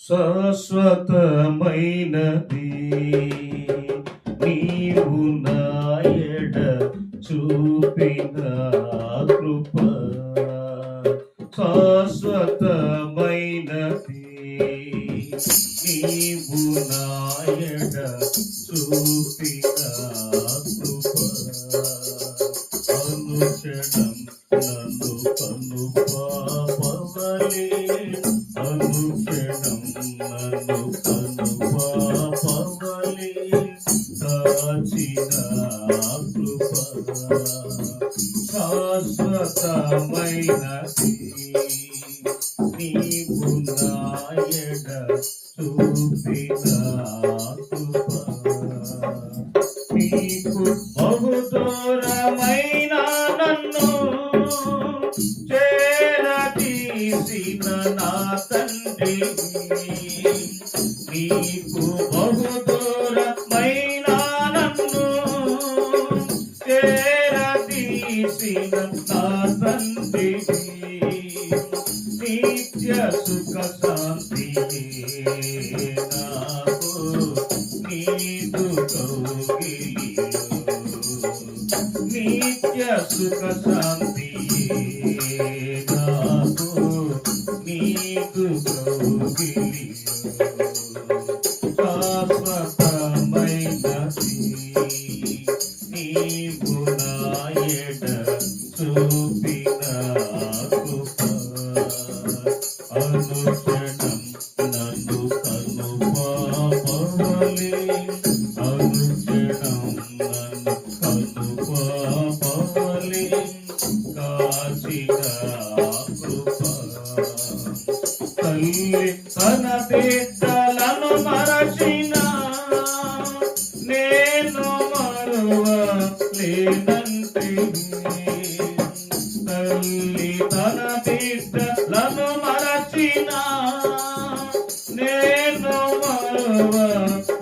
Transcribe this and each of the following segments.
శాశ్వతమైనది. నీవు నాయడ చూపిన కృప శాశ్వతమైనది. నీవు నాయడ చూపిన కృప అనుషణం నన్ను కను పాపవలే అనుషణం నన్ను కను పాపవలే కాచిన కృప శాశ్వతమైనది నీవు నాయడ చూపిన కృప నీకు చేరతీసిన నా తండ్రి నీకు నన్ను నా తండ్రి నిత్య సుఖ శాంతి నాకు నీదు నిత్య సుఖ శాంతి చూపిన కృప అనుక్షణం నన్ను కను పాపవలే అనుక్షణం నన్ను కను పాపవలే కాచిన బిడ్డలను మరచిన నేను మరువ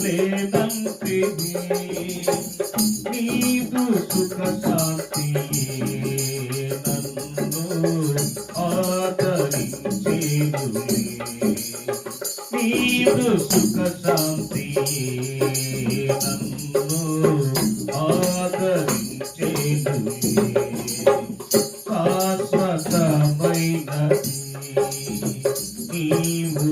లేనంటే నీదు సుఖ శాంతి నన్ను ఆదరించేదులే. నీదు సుఖ శాంతి నన్ను ఆదరించేదులే.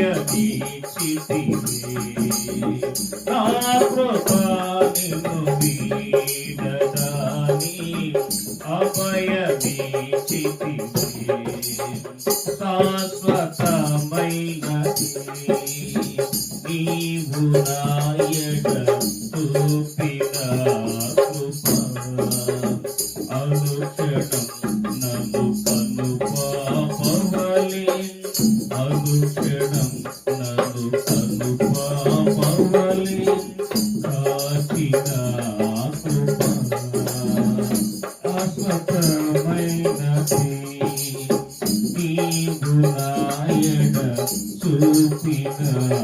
అభయమీచితివే నా కృపా నిన్ను వీడగాని అభయమీచితివే శాశ్వతమైనది నీవు నాయట చూపిన కృప అనుక్షణం నన్ను చూపిన కృప.